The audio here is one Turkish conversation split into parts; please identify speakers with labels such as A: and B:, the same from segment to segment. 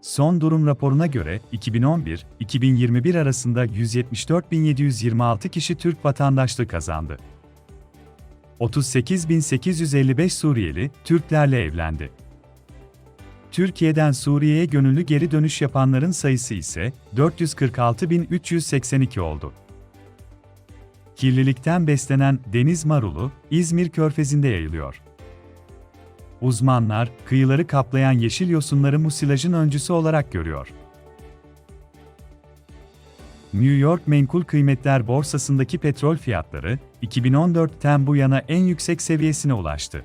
A: Son durum raporuna göre 2011-2021 arasında 174.726 kişi Türk vatandaşlığı kazandı. 38.855 Suriyeli Türklerle evlendi. Türkiye'den Suriye'ye gönüllü geri dönüş yapanların sayısı ise 446.382 oldu. Kirlilikten beslenen deniz marulu İzmir Körfezi'nde yayılıyor. Uzmanlar, kıyıları kaplayan yeşil yosunları musilajın öncüsü olarak görüyor. New York Menkul Kıymetler Borsası'ndaki petrol fiyatları, 2014'ten bu yana en yüksek seviyesine ulaştı.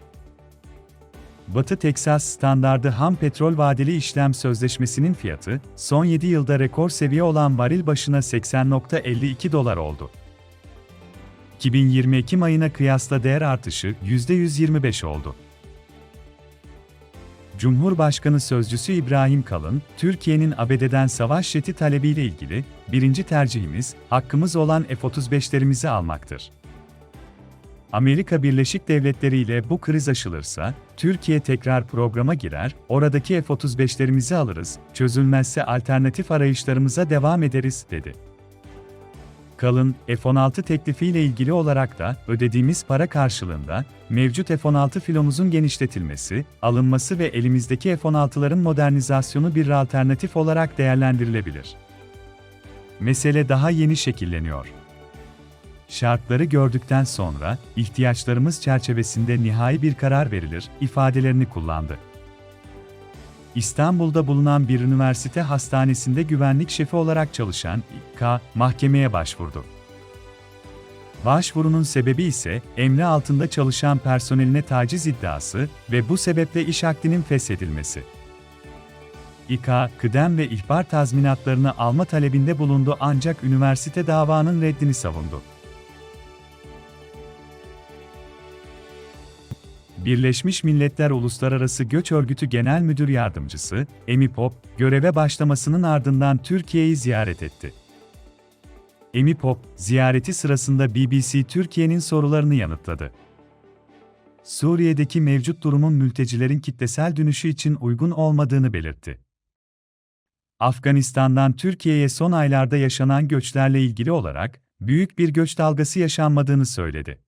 A: Batı Teksas standardı ham petrol vadeli işlem sözleşmesinin fiyatı, son 7 yılda rekor seviye olan varil başına 80.52 dolar oldu. 2020 Ekim ayına kıyasla değer artışı %125 oldu. Cumhurbaşkanı Sözcüsü İbrahim Kalın, Türkiye'nin ABD'den savaş jeti talebiyle ilgili, birinci tercihimiz, hakkımız olan F-35'lerimizi almaktır. Amerika Birleşik Devletleri ile bu kriz aşılırsa, Türkiye tekrar programa girer, oradaki F-35'lerimizi alırız, çözülmezse alternatif arayışlarımıza devam ederiz, dedi. Kalın, F-16 teklifiyle ilgili olarak da ödediğimiz para karşılığında mevcut F-16 filomuzun genişletilmesi, alınması ve elimizdeki F-16'ların modernizasyonu bir alternatif olarak değerlendirilebilir. Mesele daha yeni şekilleniyor. Şartları gördükten sonra ihtiyaçlarımız çerçevesinde nihai bir karar verilir ifadelerini kullandı. İstanbul'da bulunan bir üniversite hastanesinde güvenlik şefi olarak çalışan K. mahkemeye başvurdu. Başvurunun sebebi ise emri altında çalışan personeline taciz iddiası ve bu sebeple iş akdinin feshedilmesi. İK, kıdem ve ihbar tazminatlarını alma talebinde bulundu ancak üniversite davanın reddini savundu. Birleşmiş Milletler Uluslararası Göç Örgütü Genel Müdür Yardımcısı, Emi Pop, göreve başlamasının ardından Türkiye'yi ziyaret etti. Emi Pop, ziyareti sırasında BBC Türkiye'nin sorularını yanıtladı. Suriye'deki mevcut durumun mültecilerin kitlesel dönüşü için uygun olmadığını belirtti. Afganistan'dan Türkiye'ye son aylarda yaşanan göçlerle ilgili olarak, büyük bir göç dalgası yaşanmadığını söyledi.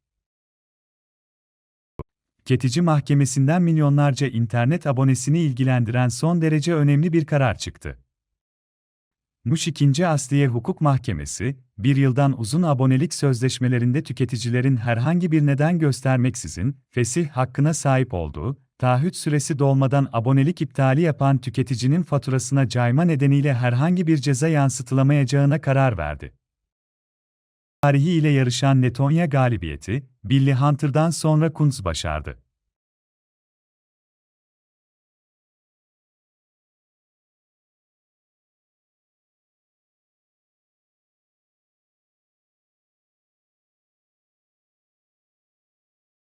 A: Tüketici Mahkemesi'nden milyonlarca internet abonesini ilgilendiren son derece önemli bir karar çıktı. Muş 2. Asliye Hukuk Mahkemesi, bir yıldan uzun abonelik sözleşmelerinde tüketicilerin herhangi bir neden göstermeksizin fesih hakkına sahip olduğu, taahhüt süresi dolmadan abonelik iptali yapan tüketicinin faturasına cayma nedeniyle herhangi bir ceza yansıtılamayacağına karar verdi. Tarihi ile yarışan Letonya galibiyeti, Billy Hunter'dan sonra Kuntz başardı.